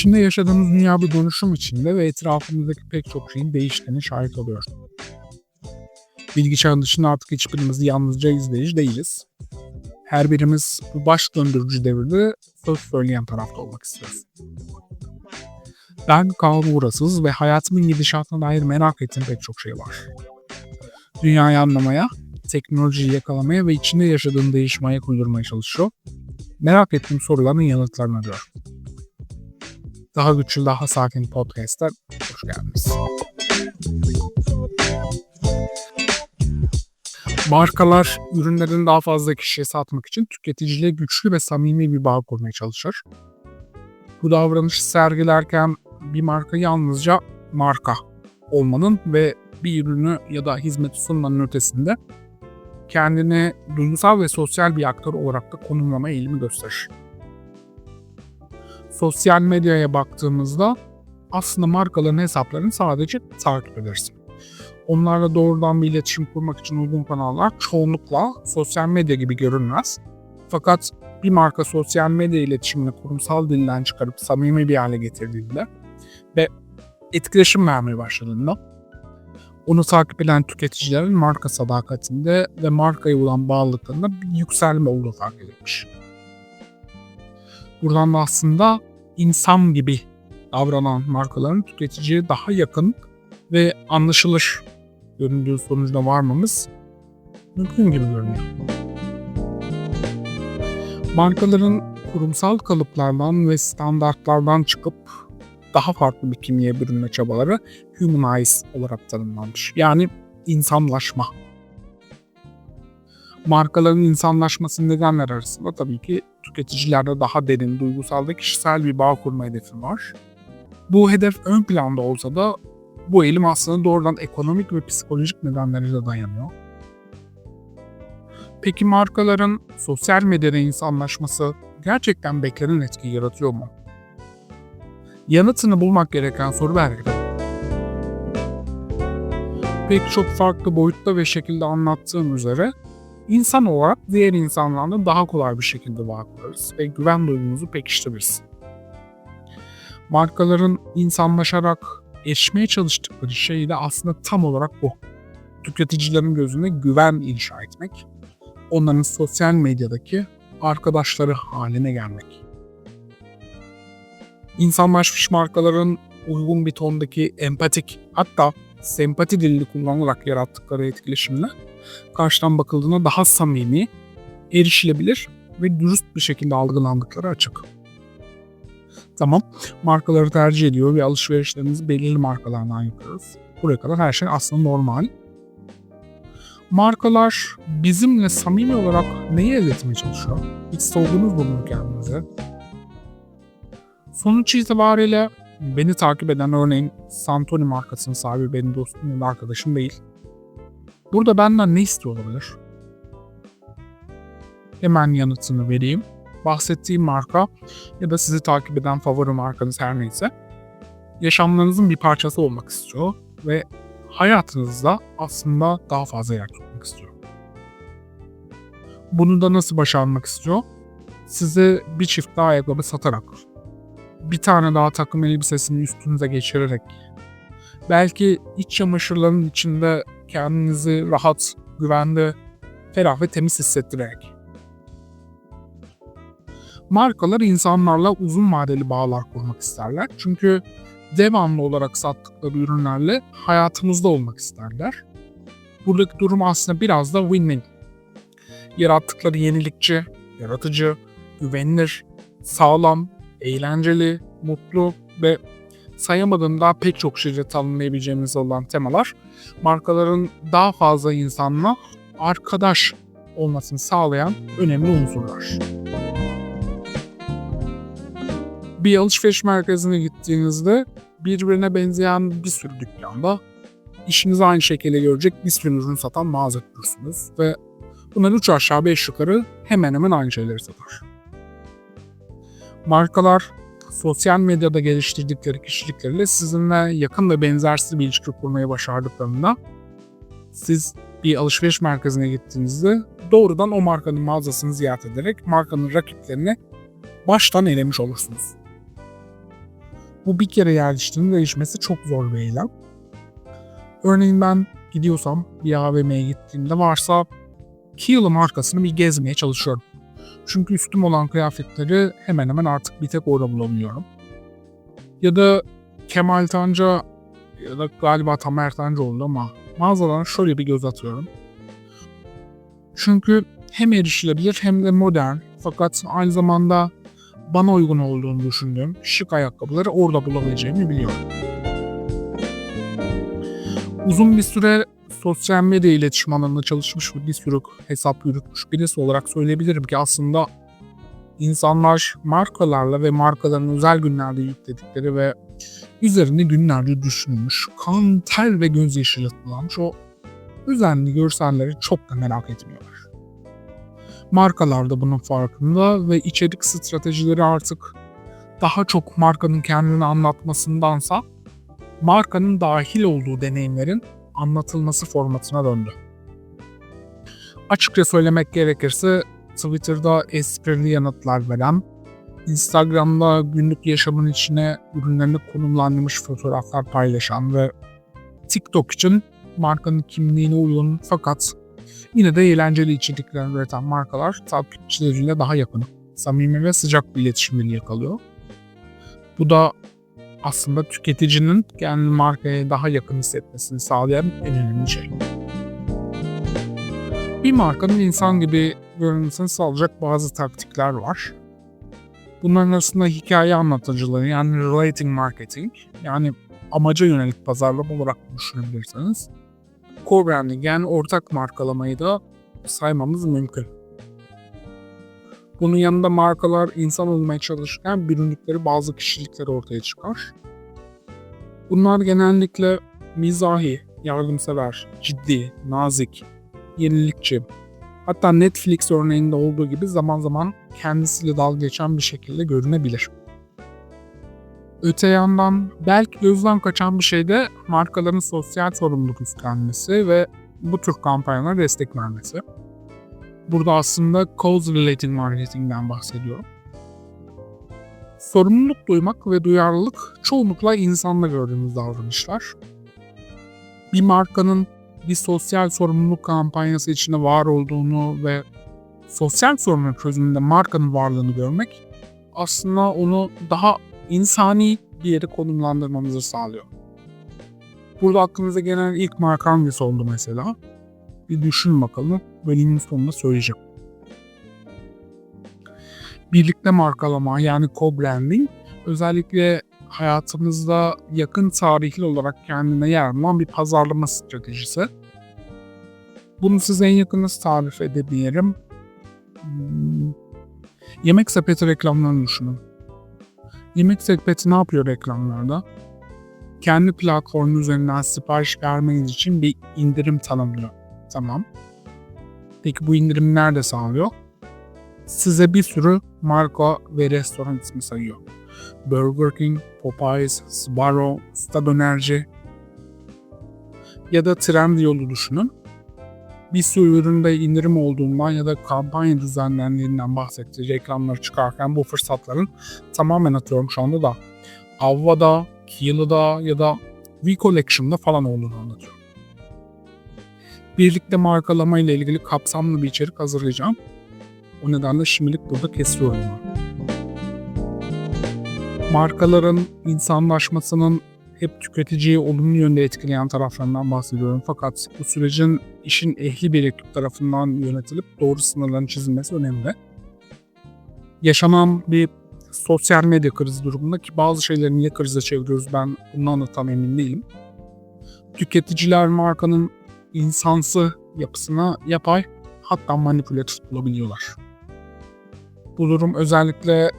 İçinde yaşadığımız dünya bir dönüşüm içinde ve etrafımızdaki pek çok şeyin değiştiğine şahit oluyor. Bilgi çağının dışında artık hiçbirimiz yalnızca izleyici değiliz. Her birimiz bu baş döndürücü devirde söz söyleyen tarafta olmak isteriz. Ben Kaan Uğrasız ve hayatımın gidişatına dair merak ettiğim pek çok şey var. Dünyayı anlamaya, teknolojiyi yakalamaya ve içinde yaşadığım değişmeye uydurmaya çalışıyor. Merak ettiğim soruların yanıtlarını arıyorum. Daha güçlü, daha sakin podcast'a hoş geldiniz. Markalar ürünlerini daha fazla kişiye satmak için tüketiciyle güçlü ve samimi bir bağ kurmaya çalışır. Bu davranışı sergilerken bir marka yalnızca marka olmanın ve bir ürünü ya da hizmeti sunmanın ötesinde kendini duygusal ve sosyal bir aktör olarak da konumlama eğilimi gösterir. Sosyal medyaya baktığımızda aslında markaların hesaplarını sadece takip edersin. Onlarla doğrudan bir iletişim kurmak için uygun kanallar çoğunlukla sosyal medya gibi görünmez. Fakat bir marka sosyal medya iletişimini kurumsal dilden çıkarıp samimi bir hale getirdiğinde ve etkileşim vermeye başladığında onu takip eden tüketicilerin marka sadakatinde ve markaya olan bağlılıklarında bir yükselme olduğu fark edilmiş. Buradan da aslında insan gibi davranan markaların tüketiciye daha yakın ve anlaşılır göründüğü sonucuna varmamız mümkün gibi görünüyor. Markaların kurumsal kalıplardan ve standartlardan çıkıp daha farklı bir kimliğe bürünme çabaları humanize olarak tanımlanmış. Yani insanlaşma. Markaların insanlaşması nedenler arasında tabii ki tüketicilerde daha derin, duygusal ve kişisel bir bağ kurma hedefi var. Bu hedef ön planda olsa da bu eğilim aslında doğrudan ekonomik ve psikolojik nedenlere de dayanıyor. Peki markaların sosyal medyada insanlaşması gerçekten beklenen etki yaratıyor mu? Yanıtını bulmak gereken soru belki. Pek çok farklı boyutta ve şekilde anlattığım üzere insan olarak diğer insanlarla daha kolay bir şekilde bağ kurarız ve güven duygumuzu pekiştiririz. Markaların insanlaşarak erişmeye çalıştıkları şey de aslında tam olarak bu. Tüketicilerin gözünde güven inşa etmek, onların sosyal medyadaki arkadaşları haline gelmek. İnsanlaşmış markaların uygun bir tondaki empatik hatta sempati dilini kullanarak yarattıkları etkileşimle karşıdan bakıldığında daha samimi, erişilebilir ve dürüst bir şekilde algılandıkları açık. Tamam, markaları tercih ediyor ve alışverişlerimizi belirli markalardan yapıyoruz. Buraya kadar her şey aslında normal. Markalar bizimle samimi olarak neyi elde etmeye çalışıyor? Hiç sordunuz mu bunu kendinize? Sonuç itibariyle beni takip eden örneğin Santoni markasının sahibi benim dostum ya da arkadaşım değil. Burada benden ne istiyor olabilir? Hemen yanıtını vereyim. Bahsettiğim marka ya da sizi takip eden favori markanız her neyse yaşamlarınızın bir parçası olmak istiyor ve hayatınızda aslında daha fazla yer tutmak istiyor. Bunu da nasıl başarmak istiyor? Size bir çift daha ayakkabı satarak bir tane daha takım elbisesini üstünüze geçirerek, belki iç çamaşırlarının içinde kendinizi rahat, güvende, ferah ve temiz hissettirerek. Markalar insanlarla uzun vadeli bağlar kurmak isterler. Çünkü devamlı olarak sattıkları ürünlerle hayatımızda olmak isterler. Buradaki durum aslında biraz da win-win. Yarattıkları yenilikçi, yaratıcı, güvenilir, sağlam eğlenceli, mutlu ve sayamadığım daha pek çok şeyle tanımlayabileceğimiz olan temalar markaların daha fazla insanla arkadaş olmasını sağlayan önemli unsurlar. Bir alışveriş merkezine gittiğinizde birbirine benzeyen bir sürü dükkanda işinizi aynı şekilde görecek bir sürü ürün satan mağaza bulursunuz ve bunlar üç aşağı beş yukarı hemen hemen aynı şeyleri satar. Markalar sosyal medyada geliştirdikleri kişilikleriyle sizinle yakın ve benzersiz bir ilişki kurmayı başardıklarında siz bir alışveriş merkezine gittiğinizde doğrudan o markanın mağazasını ziyaret ederek markanın rakiplerini baştan elemiş olursunuz. Bu bir kere yerleştiğinde değişmesi çok zor bir eylem. Örneğin ben gidiyorsam bir AVM'ye gittiğimde varsa Kiel markasını bir gezmeye çalışıyorum. Çünkü üstüm olan kıyafetleri hemen hemen artık bir tek orada bulabiliyorum. Ya da Kemal Tanca ya da galiba Tamer Tancıoğlu ama mağazalarına şöyle bir göz atıyorum. Çünkü hem erişilebilir hem de modern fakat aynı zamanda bana uygun olduğunu düşündüğüm şık ayakkabıları orada bulabileceğimi biliyorum. Uzun bir süre sosyal medya iletişim alanında çalışmış ve bir sürü hesap yürütmüş birisi olarak söyleyebilirim ki aslında insanlar markalarla ve markaların özel günlerde yükledikleri ve üzerinde günlerce düşünülmüş, kan, ter ve gözyaşı yatılanmış o özenli görselleri çok da merak etmiyorlar. Markalar da bunun farkında ve içerik stratejileri artık daha çok markanın kendini anlatmasındansa markanın dahil olduğu deneyimlerin anlatılması formatına döndü. Açıkça söylemek gerekirse Twitter'da esprili yanıtlar veren, Instagram'da günlük yaşamın içine ürünlerini konumlandırmış fotoğraflar paylaşan ve TikTok için markanın kimliğine uygun fakat yine de eğlenceli içerikler üreten markalar takipçileriyle daha yakın, samimi ve sıcak bir iletişimini yakalıyor. Bu da aslında tüketicinin kendi markaya daha yakın hissetmesini sağlayan en önemli şey. Bir markanın insan gibi görünmesini sağlayacak bazı taktikler var. Bunların arasında hikaye anlatıcılığı yani relating marketing yani amaca yönelik pazarlama olarak düşünebilirsiniz. Core branding yani ortak markalamayı da saymamız mümkün. Bunun yanında markalar insan olmaya çalışırken büründükleri bazı kişilikler ortaya çıkar. Bunlar genellikle mizahi, yardımsever, ciddi, nazik, yenilikçi, hatta Netflix örneğinde olduğu gibi zaman zaman kendisiyle dalga geçen bir şekilde görünebilir. Öte yandan belki gözden kaçan bir şey de markaların sosyal sorumluluk üstlenmesi ve bu tür kampanyalara destek vermesi. Burada aslında cause related marketing'den bahsediyorum. Sorumluluk duymak ve duyarlılık çoğunlukla insanda gördüğümüz davranışlar. Bir markanın bir sosyal sorumluluk kampanyası içinde var olduğunu ve sosyal sorunun çözümünde markanın varlığını görmek aslında onu daha insani bir yere konumlandırmamızı sağlıyor. Burada aklınıza gelen ilk marka hangisi oldu mesela? Bir düşün bakalım. Bölümün sonunda söyleyeceğim. Birlikte markalama yani co-branding özellikle hayatımızda yakın tarihli olarak kendine yer alan bir pazarlama stratejisi. Bunu size en yakın nasıl tarif edebilirim? Hmm. Yemek sepeti reklamlarını düşünün. Yemek sepeti ne yapıyor reklamlarda? Kendi platformu üzerinden sipariş vermeniz için bir indirim tanımlıyor. Tamam. Peki bu indirim nerede sağlıyor? Size bir sürü marka ve restoran ismi sayıyor. Burger King, Popeyes, Sbarro, Stad Önerci ya da Trendyol'u düşünün. Bir sürü üründe indirim olduğundan ya da kampanya düzenlendiğinden bahsetti. Reklamları çıkarken bu fırsatların tamamen atıyorum şu anda da Avva'da, Kiel'da ya da V Collection'da falan olduğunu anlatıyor. Birlikte markalama ile ilgili kapsamlı bir içerik hazırlayacağım. O nedenle şimdilik burada kesiyorum. Markaların insanlaşmasının hep tüketiciyi olumlu yönde etkileyen taraflarından bahsediyorum. Fakat bu sürecin işin ehli bir ekip tarafından yönetilip doğru sınırların çizilmesi önemli. Yaşanan bir sosyal medya krizi durumunda ki bazı şeyleri niye krize çeviriyoruz ben bundan da tam emin değilim. Tüketiciler markanın insansı yapısına yapay hatta manipülatif bulabiliyorlar. Bu durum özellikle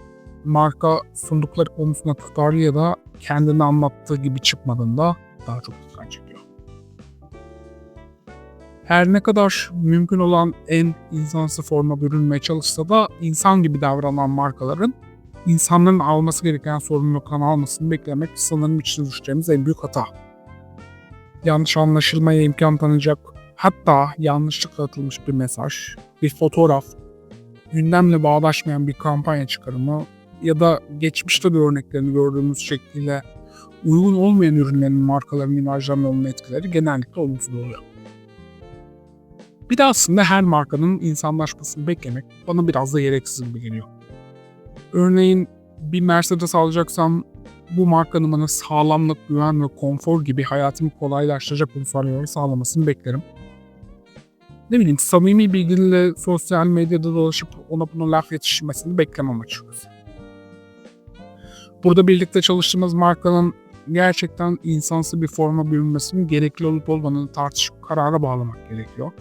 marka sundukları konusunda tutarlı ya da kendini anlattığı gibi çıkmadığında daha çok dikkat çekiyor. Her ne kadar mümkün olan en insansı forma bürünmeye çalışsa da insan gibi davranan markaların insanların alması gereken sorumluluktan almasını beklemek sanırım içine düşeceğimiz en büyük hata. Yanlış anlaşılmaya imkan tanıyacak, hatta yanlışlıkla atılmış bir mesaj, bir fotoğraf, gündemle bağdaşmayan bir kampanya çıkarımı ya da geçmişte de örneklerini gördüğümüz şekliyle uygun olmayan ürünlerin markaların imajlarının etkileri genellikle olumsuz oluyor. Bir de aslında her markanın insanlaşmasını beklemek bana biraz da gereksiz gibi geliyor. Örneğin bir Mercedes alacaksam bu markanın bana sağlamlık, güven ve konfor gibi hayatımı kolaylaştıracak unsurları sağlamasını beklerim. Ne bileyim samimi bilgiyle sosyal medyada dolaşıp ona buna laf yetiştirmesini beklemem açıkçası. Burada birlikte çalıştığımız markanın gerçekten insansı bir forma bürünmesinin gerekli olup olmadığını tartışıp karara bağlamak gerekiyor.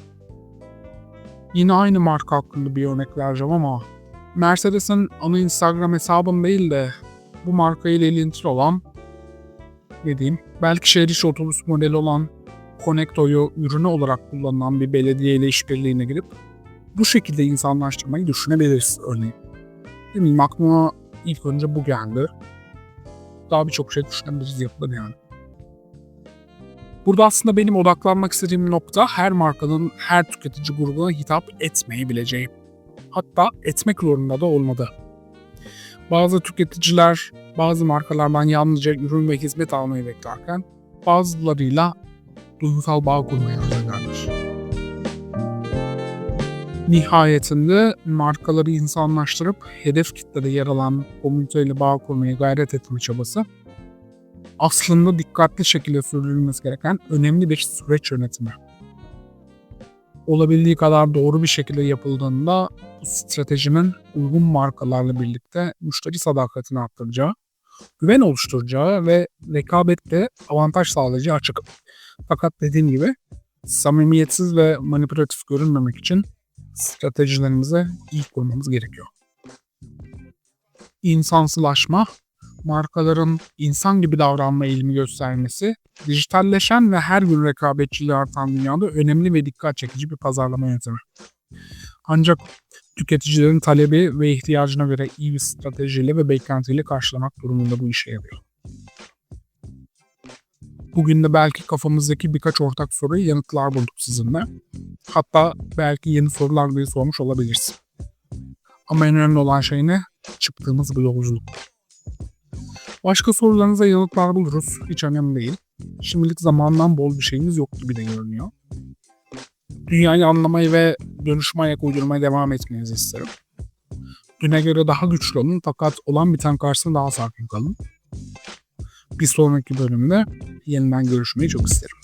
Yine aynı marka hakkında bir örnek vereceğim ama Mercedes'in ana Instagram hesabım değil de bu marka ile ilintili olan ne diyeyim belki şehir içi otobüs modeli olan Connecto'yu ürünü olarak kullanılan bir belediye ile işbirliğine girip bu şekilde insanlaştırmayı düşünebiliriz örneğin. Ne bileyim aklıma ilk önce bu geldi. Daha birçok şey düşünebiliriz yapılır yani. Burada aslında benim odaklanmak istediğim nokta her markanın her tüketici grubuna hitap etmeyebileceği. Hatta etmek zorunda da olmadı. Bazı tüketiciler bazı markalardan yalnızca ürün ve hizmet almayı beklerken bazılarıyla duygusal bağ kurmayı özlerler. Nihayetinde markaları insanlaştırıp hedef kitlede yer alan komüniteyle bağ kurmaya gayret etme çabası aslında dikkatli şekilde sürdürülmesi gereken önemli bir süreç yönetimi. Olabildiği kadar doğru bir şekilde yapıldığında bu stratejinin uygun markalarla birlikte müşteri sadakatini arttıracağı, güven oluşturacağı ve rekabette avantaj sağlayacağı açık. Fakat dediğim gibi samimiyetsiz ve manipülatif görünmemek için stratejilerimizi iyi kurmamız gerekiyor. İnsansılaşma, markaların insan gibi davranma eğilimi göstermesi, dijitalleşen ve her gün rekabetçiliği artan dünyada önemli ve dikkat çekici bir pazarlama yöntemi. Ancak tüketicilerin talebi ve ihtiyacına göre iyi bir stratejiyle ve beklentiyle karşılamak durumunda bu işe yarıyor. Bugün de belki kafamızdaki birkaç ortak soruyu yanıtlar bulduk sizinle. Hatta belki yeni sorular da sormuş olabilirsin. Ama en önemli olan şey ne? Çıktığımız bu yolculuk. Başka sorularınıza yanıtlar buluruz. Hiç önemli değil. Şimdilik zamandan bol bir şeyimiz yok gibi de görünüyor. Dünyayı anlamayı ve dönüşme ayak uydurmaya devam etmenizi isterim. Düne göre daha güçlü olun fakat olan biten karşısında daha sakin kalın. Bir sonraki bölümde yeniden görüşmeyi çok isterim.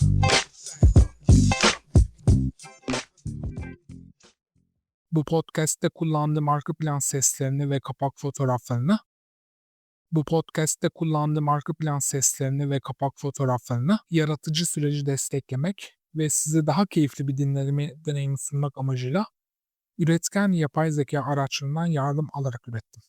Bu podcast'te kullandığım arka plan seslerini ve kapak fotoğraflarını bu podcast'te kullandığım arka plan seslerini ve kapak fotoğraflarını yaratıcı süreci desteklemek ve size daha keyifli bir dinleme deneyimi sunmak amacıyla üretken yapay zeka araçlarından yardım alarak ürettim.